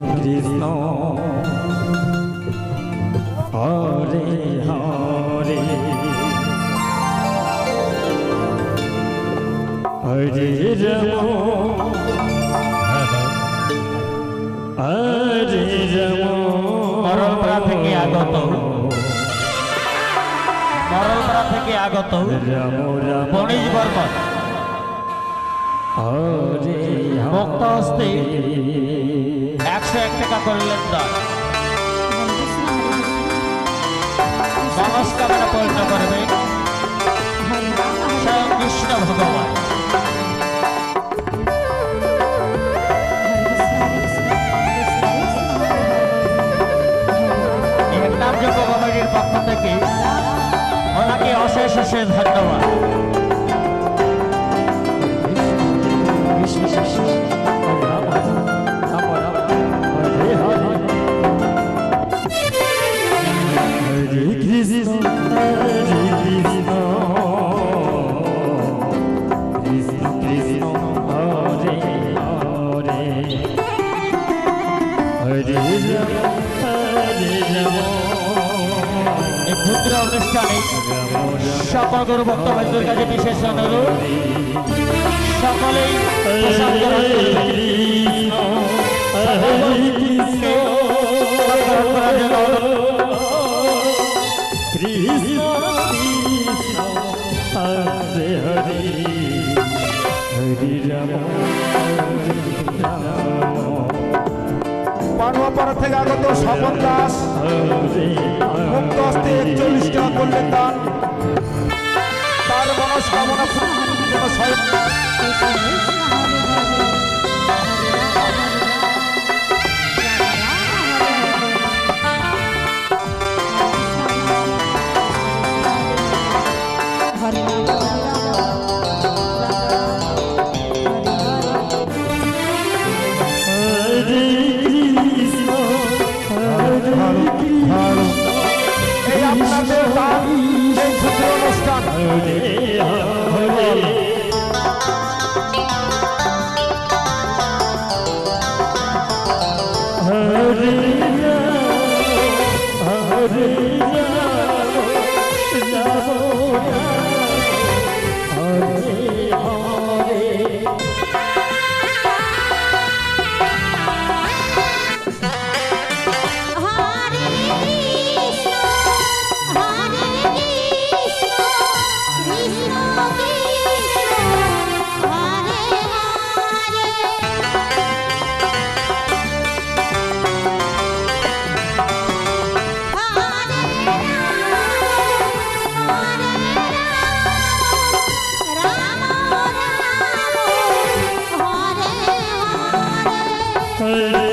কৃষ্ণ। হরে হরে। হরে রম। হরে রম। মরলপাড়া থেকে আগত। মরলপাড়া থেকে আগত। বর্মন। হরে মুক্ত হস্তে একশো এক টাকা করলেন দান মনস্কামনা পূর্ণ করবে। স্বয়ং কৃষ্ণ ভগবান। পক্ষ থেকে, ওনাকে অশেষ অশেষ ধন্যবাদ। ক্ষুদ্র অনুষ্ঠানে সকল ভক্তবৃন্দের কাছে বিশেষ অনুরোধ। পানুয়াপাড়া থেকে আগত স্বপন দাস। তার মনস্কামনা যেন স্বয়ং। অনুষ্ঠান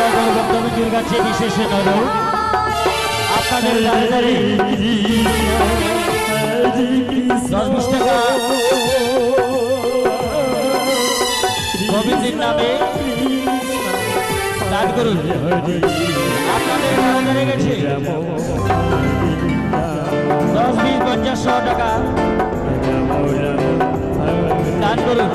সকল ভক্তবৃন্দের কাছে বিশেষ অনুরোধ আপনাদের গাড়ি দশ টাকা। গোবিন্দের নামে দান দশ বিশ, পঞ্চাশ টাকা। দান করুন।